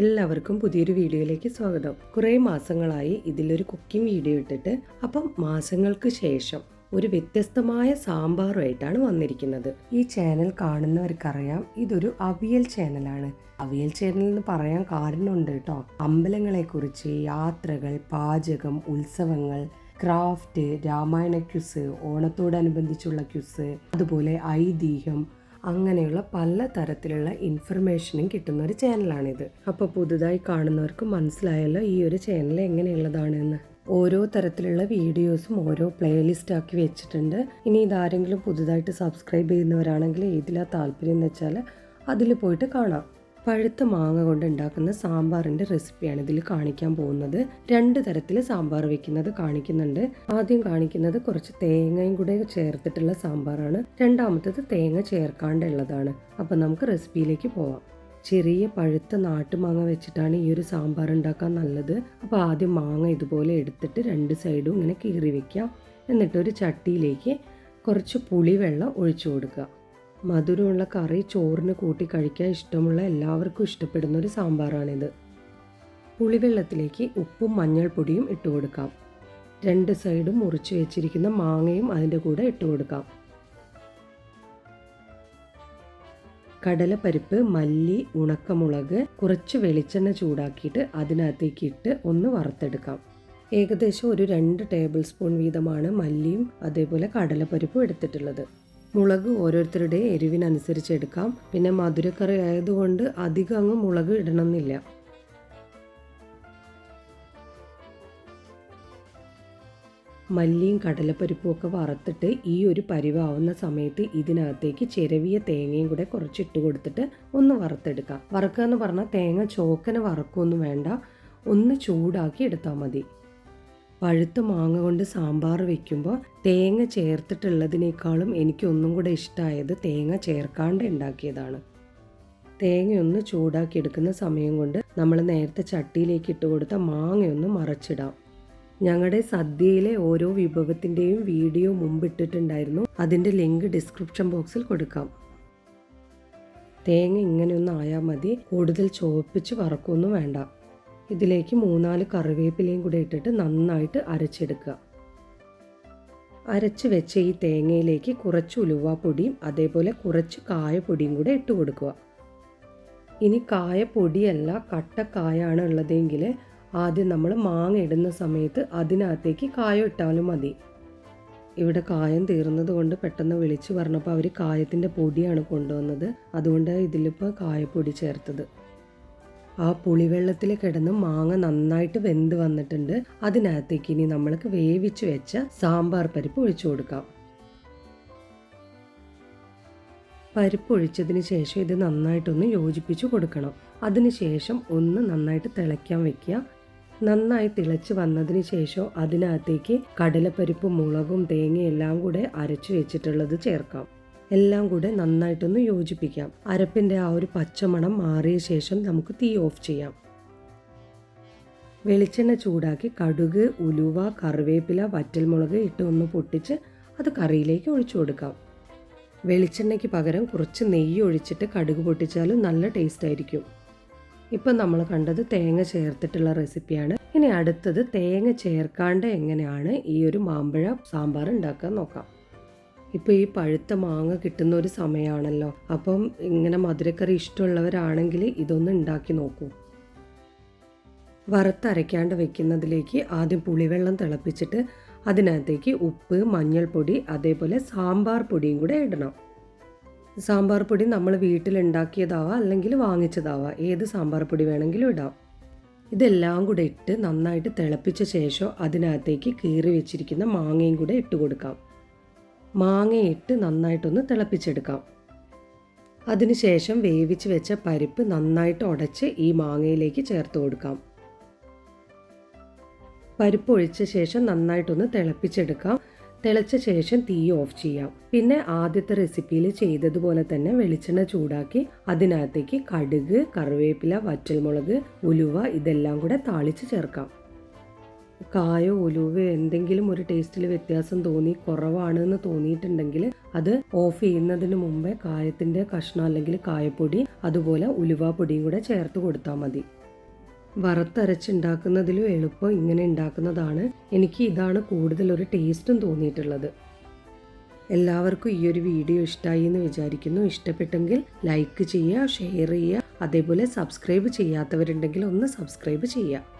എല്ലാവർക്കും പുതിയൊരു വീഡിയോയിലേക്ക് സ്വാഗതം. കുറേ മാസങ്ങളായി ഇതിലൊരു കുക്കിംഗ് വീഡിയോ ഇട്ടിട്ട് അപ്പം മാസങ്ങൾക്ക് ശേഷം ഒരു വ്യത്യസ്തമായ സാമ്പാറുമായിട്ടാണ് വന്നിരിക്കുന്നത്. ഈ ചാനൽ കാണുന്നവർക്കറിയാം ഇതൊരു അവിയൽ ചാനലാണ്. അവിയൽ ചാനൽ എന്ന് പറയാൻ കാരണമുണ്ട് കേട്ടോ. അമ്പലങ്ങളെക്കുറിച്ച് യാത്രകൾ പാചകം ഉത്സവങ്ങൾ ക്രാഫ്റ്റ് രാമായണ ക്യുസ് ഓണത്തോടനുബന്ധിച്ചുള്ള ക്യുസ് അതുപോലെ ഐതിഹ്യം അങ്ങനെയുള്ള പല തരത്തിലുള്ള ഇൻഫർമേഷനും കിട്ടുന്ന ഒരു ചാനലാണിത് അപ്പോൾ പുതുതായി കാണുന്നവർക്ക് മനസ്സിലായല്ലോ ഈ ഒരു ചാനൽ എങ്ങനെയുള്ളതാണെന്ന്. ഓരോ തരത്തിലുള്ള വീഡിയോസും ഓരോ പ്ലേലിസ്റ്റ് ആക്കി വെച്ചിട്ടുണ്ട്. ഇനി ഇതാരെങ്കിലും പുതുതായിട്ട് സബ്സ്ക്രൈബ് ചെയ്യുന്നവരാണെങ്കിൽ ഏതിലാ താല്പര്യം എന്ന് വെച്ചാൽ അതിൽ പോയിട്ട് കാണാം. പഴുത്ത മാങ്ങ കൊണ്ട് ഉണ്ടാക്കുന്ന സാമ്പാറിന്റെ റെസിപ്പിയാണ് ഇതിൽ കാണിക്കാൻ പോകുന്നത്. രണ്ട് തരത്തിൽ സാമ്പാർ വെക്കുന്നത് കാണിക്കുന്നുണ്ട്. ആദ്യം കാണിക്കുന്നത് കുറച്ച് തേങ്ങയും കൂടെ ചേർത്തിട്ടുള്ള സാമ്പാറാണ്. രണ്ടാമത്തത് തേങ്ങ ചേർക്കാണ്ടുള്ളതാണ്. അപ്പം നമുക്ക് റെസിപ്പിയിലേക്ക് പോവാം. ചെറിയ പഴുത്ത നാട്ടുമാങ്ങ വെച്ചിട്ടാണ് ഈ ഒരു സാമ്പാർ ഉണ്ടാക്കാൻ നല്ലത്. അപ്പോൾ ആദ്യം മാങ്ങ ഇതുപോലെ എടുത്തിട്ട് രണ്ട് സൈഡും ഇങ്ങനെ കീറി വെക്കാം. എന്നിട്ട് ഒരു ചട്ടിയിലേക്ക് കുറച്ച് പുളിവെള്ളം ഒഴിച്ചു കൊടുക്കുക. മധുരമുള്ള കറി ചോറിന് കൂട്ടി കഴിക്കാൻ ഇഷ്ടമുള്ള എല്ലാവർക്കും ഇഷ്ടപ്പെടുന്ന ഒരു സാമ്പാറാണിത്. പുളിവെള്ളത്തിലേക്ക് ഉപ്പും മഞ്ഞൾപ്പൊടിയും ഇട്ട് കൊടുക്കാം. രണ്ട് സൈഡും മുറിച്ച് വെച്ചിരിക്കുന്ന മാങ്ങയും അതിന്റെ കൂടെ ഇട്ട് കൊടുക്കാം. കടലപ്പരിപ്പ് മല്ലി ഉണക്കമുളക് കുറച്ച് വെളിച്ചെണ്ണ ചൂടാക്കിയിട്ട് അതിനകത്തേക്ക് ഇട്ട് ഒന്ന് വറുത്തെടുക്കാം. ഏകദേശം ഒരു രണ്ട് ടേബിൾ സ്പൂൺ വീതമാണ് മല്ലിയും അതേപോലെ കടലപ്പരിപ്പും എടുത്തിട്ടുള്ളത്. മുളക് ഓരോരുത്തരുടെ എരിവിനനുസരിച്ച് എടുക്കാം. പിന്നെ മധുരക്കറി ആയതുകൊണ്ട് അധികം അങ്ങ് മുളക് ഇടണമെന്നില്ല. മല്ലിയും കടലപ്പരിപ്പും ഒക്കെ വറുത്തിട്ട് ഈ ഒരു പരിവാവുന്ന സമയത്ത് ഇതിനകത്തേക്ക് ചിരവിയ തേങ്ങയും കൂടെ കുറച്ചിട്ട് കൊടുത്തിട്ട് ഒന്ന് വറുത്തെടുക്കാം. വറുക്കുക എന്ന് പറഞ്ഞാൽ തേങ്ങ ചോക്കനെ വറക്കൊന്നും വേണ്ട. ഒന്ന് ചൂടാക്കി എടുത്താൽ മതി. പഴുത്ത മാങ്ങ കൊണ്ട് സാമ്പാർ വെക്കുമ്പോൾ തേങ്ങ ചേർത്തിട്ടുള്ളതിനേക്കാളും എനിക്ക് ഒന്നും കൂടെ ഇഷ്ടമായത് തേങ്ങ ചേർക്കാണ്ട് ഉണ്ടാക്കിയതാണ്. തേങ്ങയൊന്ന് ചൂടാക്കി എടുക്കുന്ന സമയം കൊണ്ട് നമ്മൾ നേരത്തെ ചട്ടിയിലേക്ക് ഇട്ട് കൊടുത്ത മാങ്ങയൊന്ന് മറച്ചിടാം. ഞങ്ങളുടെ സദ്യയിലെ ഓരോ വിഭവത്തിന്റെയും വീഡിയോ മുമ്പിട്ടിട്ടുണ്ടായിരുന്നു. അതിന്റെ ലിങ്ക് ഡിസ്ക്രിപ്ഷൻ ബോക്സിൽ കൊടുക്കാം. തേങ്ങ ഇങ്ങനെയൊന്നും ആയാൽ മതി. കൂടുതൽ ചുവപ്പിച്ച് വറക്കൊന്നും വേണ്ട. ഇതിലേക്ക് മൂന്നാൽ കറിവേപ്പിലയും കൂടെ ഇട്ടിട്ട് നന്നായിട്ട് അരച്ചെടുക്കുക. അരച്ച് വെച്ച ഈ തേങ്ങയിലേക്ക് കുറച്ച് ഉലുവാപ്പൊടിയും അതേപോലെ കുറച്ച് കായപ്പൊടിയും കൂടെ ഇട്ട് കൊടുക്കുക. ഇനി കായപ്പൊടിയല്ല കട്ടക്കായാണ് ഉള്ളതെങ്കിൽ ആദ്യം നമ്മൾ മാങ്ങ ഇടുന്ന സമയത്ത് അതിനകത്തേക്ക് കായം ഇട്ടാലും മതി. ഇവിടെ കായം തീർന്നത് കൊണ്ട് പെട്ടെന്ന് വിളിച്ചു പറഞ്ഞപ്പോൾ അവർ കായത്തിന്റെ പൊടിയാണ് കൊണ്ടുവന്നത്. അതുകൊണ്ട് ഇതിലിപ്പോൾ കായപ്പൊടി ചേർത്തത്. ആ പുളിവെള്ളത്തിൽ കിടന്ന് മാങ്ങ നന്നായിട്ട് വെന്ത് വന്നിട്ടുണ്ട്. അതിനകത്തേക്ക് ഇനി നമ്മൾക്ക് വേവിച്ച് വെച്ച സാമ്പാർ പരിപ്പ് ഒഴിച്ചു കൊടുക്കാം. പരിപ്പ് ഒഴിച്ചതിന് ശേഷം ഇത് നന്നായിട്ടൊന്ന് യോജിപ്പിച്ച് കൊടുക്കണം. അതിനുശേഷം ഒന്ന് നന്നായിട്ട് തിളയ്ക്കാൻ വെക്കുക. നന്നായി തിളച്ച് വന്നതിന് ശേഷം അതിനകത്തേക്ക് കടലപ്പരിപ്പും മുളകും തേങ്ങയും എല്ലാം കൂടെ അരച്ചു വെച്ചിട്ടുള്ളത് ചേർക്കാം. എല്ലാം കൂടെ നന്നായിട്ടൊന്ന് യോജിപ്പിക്കാം. അരപ്പിന്റെ ആ ഒരു പച്ചമണം മാറിയ ശേഷം നമുക്ക് തീ ഓഫ് ചെയ്യാം. വെളിച്ചെണ്ണ ചൂടാക്കി കടുക് ഉലുവ കറിവേപ്പില വറ്റൽമുളക് ഇട്ട് ഒന്ന് പൊട്ടിച്ച് അത് കറിയിലേക്ക് ഒഴിച്ചു കൊടുക്കാം. വെളിച്ചെണ്ണയ്ക്ക് പകരം കുറച്ച് നെയ്യ് ഒഴിച്ചിട്ട് കടുക് പൊട്ടിച്ചാലും നല്ല ടേസ്റ്റ് ആയിരിക്കും. ഇപ്പം നമ്മൾ കണ്ടത് തേങ്ങ ചേർത്തിട്ടുള്ള റെസിപ്പിയാണ്. ഇനി അടുത്തത് തേങ്ങ ചേർക്കാണ്ട് എങ്ങനെയാണ് ഈ ഒരു മാമ്പഴ സാമ്പാർ ഉണ്ടാക്കാൻ നോക്കാം. ഇപ്പോൾ ഈ പഴുത്ത മാങ്ങ കിട്ടുന്ന ഒരു സമയമാണല്ലോ അപ്പം ഇങ്ങനെ മധുരക്കറി ഇഷ്ടമുള്ളവരാണെങ്കിൽ ഇതൊന്ന് ഉണ്ടാക്കി നോക്കൂ. വറുത്തരയ്ക്കാണ്ട് വെക്കുന്നതിലേക്ക് ആദ്യം പുളിവെള്ളം തിളപ്പിച്ചിട്ട് അതിനകത്തേക്ക് ഉപ്പ് മഞ്ഞൾപ്പൊടി അതേപോലെ സാമ്പാർ പൊടിയും കൂടെ ഇടണം. സാമ്പാർ പൊടി നമ്മൾ വീട്ടിലുണ്ടാക്കിയതാവാം അല്ലെങ്കിൽ വാങ്ങിച്ചതാവാം. ഏത് സാമ്പാർ പൊടി വേണമെങ്കിലും ഇടാം. ഇതെല്ലാം കൂടെ ഇട്ട് നന്നായിട്ട് തിളപ്പിച്ച ശേഷം അതിനകത്തേക്ക് കീറി വെച്ചിരിക്കുന്ന മാങ്ങയും കൂടെ ഇട്ട് കൊടുക്കാം. മാങ്ങയിട്ട് നന്നായിട്ടൊന്ന് തിളപ്പിച്ചെടുക്കാം. അതിനുശേഷം വേവിച്ച് വെച്ച പരിപ്പ് നന്നായിട്ട് ഉടച്ച് ഈ മാങ്ങയിലേക്ക് ചേർത്ത് കൊടുക്കാം. പരിപ്പ് ഒഴിച്ച ശേഷം നന്നായിട്ടൊന്ന് തിളപ്പിച്ചെടുക്കാം. തിളച്ച ശേഷം തീ ഓഫ് ചെയ്യാം. പിന്നെ ആദ്യത്തെ റെസിപ്പിയിൽ ചെയ്തതുപോലെ തന്നെ വെളിച്ചെണ്ണ ചൂടാക്കി അതിനകത്തേക്ക് കടുക് കറിവേപ്പില വറ്റൽമുളക് ഉലുവ ഇതെല്ലാം കൂടെ താളിച്ച് ചേർക്കാം. കായോ ഉലുവയോ എന്തെങ്കിലും ഒരു ടേസ്റ്റിൽ വ്യത്യാസം തോന്നി കുറവാണെന്ന് തോന്നിയിട്ടുണ്ടെങ്കിൽ അത് ഓഫ് ചെയ്യുന്നതിന് മുമ്പേ കായത്തിന്റെ കഷ്ണം അല്ലെങ്കിൽ കായപ്പൊടി അതുപോലെ ഉലുവ പൊടിയും കൂടെ ചേർത്ത് കൊടുത്താൽ മതി. വറുത്തരച്ചുണ്ടാക്കുന്നതിലും എളുപ്പം ഇങ്ങനെ ഉണ്ടാക്കുന്നതാണ്. എനിക്ക് ഇതാണ് കൂടുതൽ ഒരു ടേസ്റ്റും തോന്നിയിട്ടുള്ളത്. എല്ലാവർക്കും ഈ ഒരു വീഡിയോ ഇഷ്ടമായി എന്ന് വിചാരിക്കുന്നു. ഇഷ്ടപ്പെട്ടെങ്കിൽ ലൈക്ക് ചെയ്യുക ഷെയർ ചെയ്യുക. അതേപോലെ സബ്സ്ക്രൈബ് ചെയ്യാത്തവരുണ്ടെങ്കിൽ ഒന്ന് സബ്സ്ക്രൈബ് ചെയ്യുക.